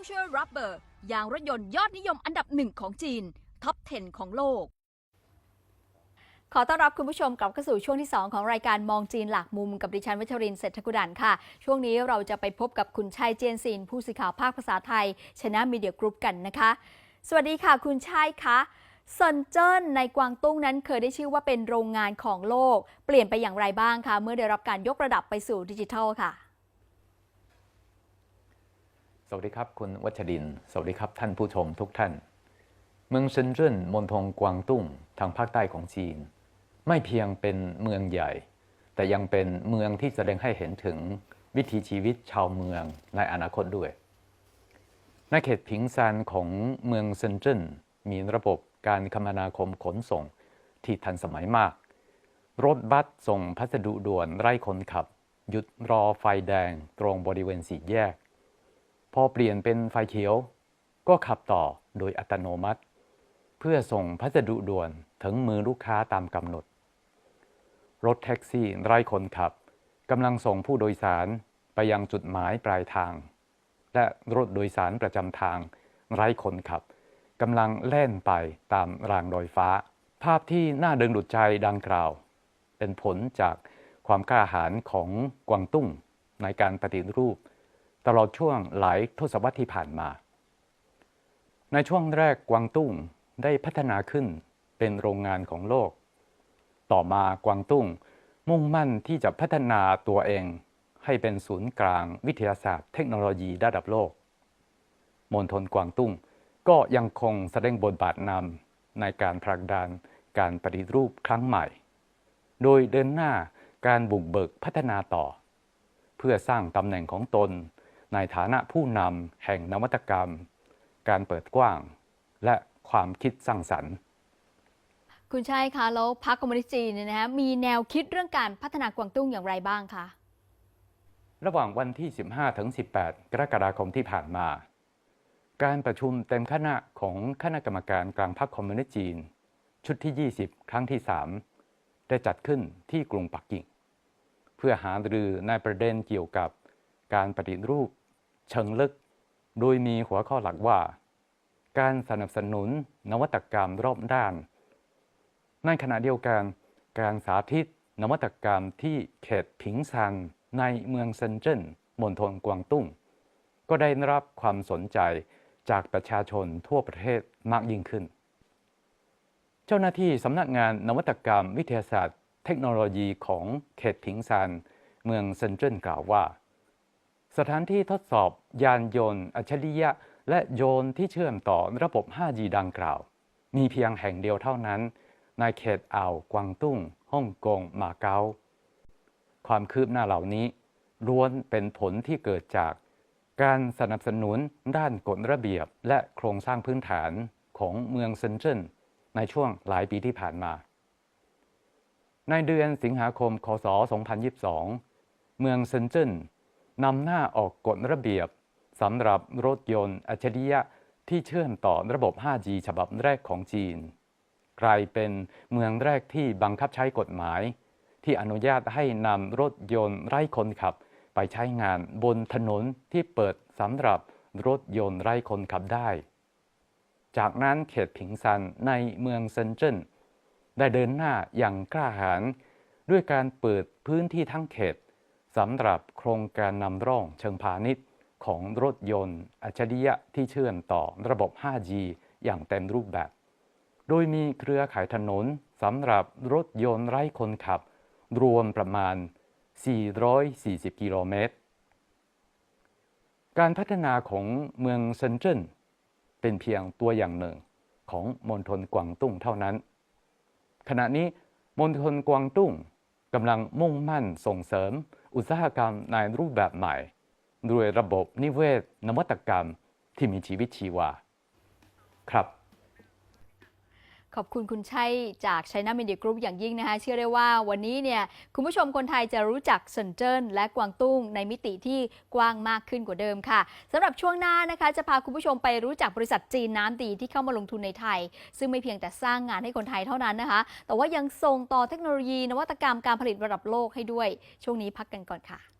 องช่วยรับเบอร์ยางรถยนต์ยอดนิยมอันดับหนึ่งของจีน ท็อป 10 ของโลก ขอต้อนรับคุณผู้ชมกลับเข้าสู่ช่วงที่ 2 ของรายการมองจีนหลักมุมกับดิฉันวัชรินเศรษฐกุดันค่ะ ช่วงนี้เราจะไปพบกับคุณชัยเจียนซินผู้สื่อข่าวภาคภาษาไทยชนะมีเดียกรุ๊ปกันนะคะ สวัสดีค่ะ คุณชัยคะซนเจิ้นในกวางตุ้งนั้นเคยได้ชื่อว่าเป็นโรงงานของโลก เปลี่ยนไปอย่างไรบ้างคะเมื่อได้รับการยกระดับไปสู่ดิจิทัลค่ะ สวัสดีครับ คุณวัชริน สวัสดีครับท่านผู้ชมทุกท่าน เมืองเซินเจิ้นมณฑลกวางตุ้งทางภาคใต้ของจีน ไม่เพียงเป็นเมืองใหญ่ แต่ยังเป็นเมืองที่แสดงให้เห็นถึงวิถีชีวิตชาวเมืองในอนาคตด้วยในเขตผิงซานของเมืองเซินเจิ้นมีระบบการคมนาคมขนส่งที่ทันสมัยมาก รถบัสส่งพัสดุด่วนไร้คนขับ หยุดรอไฟแดงตรงบริเวณสี่แยก พอเปลี่ยนเป็นไฟเขียว ก็ขับต่อโดยอัตโนมัติ เพื่อส่งพัสดุด่วนถึงมือลูกค้าตามกำหนด รถแท็กซี่ไร้คนขับกำลังส่งผู้โดยสารไปยังจุดหมายปลายทาง และรถโดยสารประจำทาง ไร้คนขับกำลังแล่นไปตามรางรอยฟ้า ภาพที่น่าดึงดูดใจดังกล่าว เป็นผลจากความกล้าหาญของกวางตุ้งในการปฏิรูป ตลอดช่วงหลายทศวรรษที่ผ่านมา ในช่วงแรกกวางตุ้งได้พัฒนาขึ้นเป็นโรงงานของโลก ต่อมากวางตุ้งมุ่งมั่นที่จะพัฒนาตัวเอง ให้เป็นศูนย์กลางวิทยาศาสตร์เทคโนโลยีระดับโลกมณฑลกวางตุ้งก็ยังคงแสดงบทบาทนำในการผลักดันการปฏิรูปครั้งใหม่ โดยเดินหน้าการบุกเบิกพัฒนาต่อ เพื่อสร้างตำแหน่งของตน ในฐานะผู้นำแห่งนวัตกรรม การเปิดกว้าง และความคิดสร้างสรรค์คุณชัยคะแล้วพรรคคอมมิวนิสต์จีนเนี่ยนะคะมีแนวคิดเรื่องการพัฒนากวางตุ้งอย่างไรบ้างคะระหว่างวันที่ 15 ถึง 18 กรกฎาคมที่ผ่านมา การประชุมเต็มคณะของคณะกรรมการกลางพรรคคอมมิวนิสต์จีน ชุดที่ 20 ครั้งที่ 3 ได้จัดขึ้นที่กรุงปักกิ่ง เพื่อหารือในประเด็นเกี่ยวกับการปฏิรูป เชิงลึก โดยมีหัวข้อหลักว่า การสนับสนุนนวัตกรรมรอบด้าน ในขณะเดียวกันการสาธิตนวัตกรรมที่เขตผิงซันในเมืองเซินเจิ้นมณฑลกวางตุ้ง ก็ได้รับความสนใจจากประชาชนทั่วประเทศมากยิ่งขึ้น เจ้าหน้าที่สำนักงานนวัตกรรมวิทยาศาสตร์ เทคโนโลยีของเขตผิงซานเมืองเซินเจิ้นกล่าวว่า สถานที่ทดสอบยานยนต์ อัจฉริยะ และโยนที่เชื่อมต่อระบบ 5G ดังกล่าว มีเพียงแห่งเดียวเท่านั้น ในเขตอ่าวกวางตุ้งฮ่องกงมาเก๊าความคืบหน้าเหล่านี้ล้วนเป็นผลที่เกิดจากการสนับสนุนด้านกฎระเบียบและโครงสร้างพื้นฐานของเมืองเซนเจิ้นในช่วงหลายปีที่ผ่านมา ในเดือนสิงหาคม คศ 2022 เมืองเซนเจิ้น นำหน้าออกกฎระเบียบสำหรับรถยนต์อัจฉริยะที่เชื่อมต่อระบบ 5G ฉบับแรกของจีนกลายเป็นเมืองแรกที่บังคับใช้กฎหมาย ที่อนุญาตให้นำรถยนต์ไร้คนขับ ไปใช้งานบนถนนที่เปิดสำหรับรถยนต์ไร้คนขับได้ จากนั้นเขตผิงซันในเมืองเซินเจิ้นได้เดินหน้าอย่างกล้าหาญด้วยการเปิดพื้นที่ทั้งเขต สำหรับโครงการนำร่องเชิงพาณิชย์ของรถยนต์ อัจฉริยะที่เชื่อมต่อระบบ 5G อย่างเต็มรูปแบบ โดยมีเครือข่ายถนนสำหรับรถยนต์ไร้คนขับ รวมประมาณ 440 กิโลเมตร การพัฒนาของเมืองเซินเจิ้นเป็นเพียงตัวอย่างหนึ่งของมณฑลกวางตุ้งเท่านั้น ขณะนี้มณฑลกวางตุ้งกำลังมุ่งมั่นส่งเสริม อุตสาหกรรมในรูปแบบใหม่ด้วยระบบนิเวศนวัตกรรมที่มีชีวิตชีวา ครับ ขอบคุณคุณชัยจาก China Media Group อย่างยิ่งนะคะ เชื่อได้ว่าวันนี้เนี่ยคุณผู้ชมคนไทยจะรู้จักเซินเจิ้นและกวางตุ้งในมิติที่กว้างมากขึ้นกว่าเดิมค่ะสำหรับช่วงหน้านะคะ จะพาคุณผู้ชมไปรู้จักบริษัทจีนน้ำดีที่เข้ามาลงทุนในไทย ซึ่งไม่เพียงแต่สร้างงานให้คนไทยเท่านั้นนะคะ แต่ว่ายังส่งต่อเทคโนโลยีนวัตกรรมการผลิตระดับโลกให้ด้วย ช่วงนี้พักกันก่อนค่ะ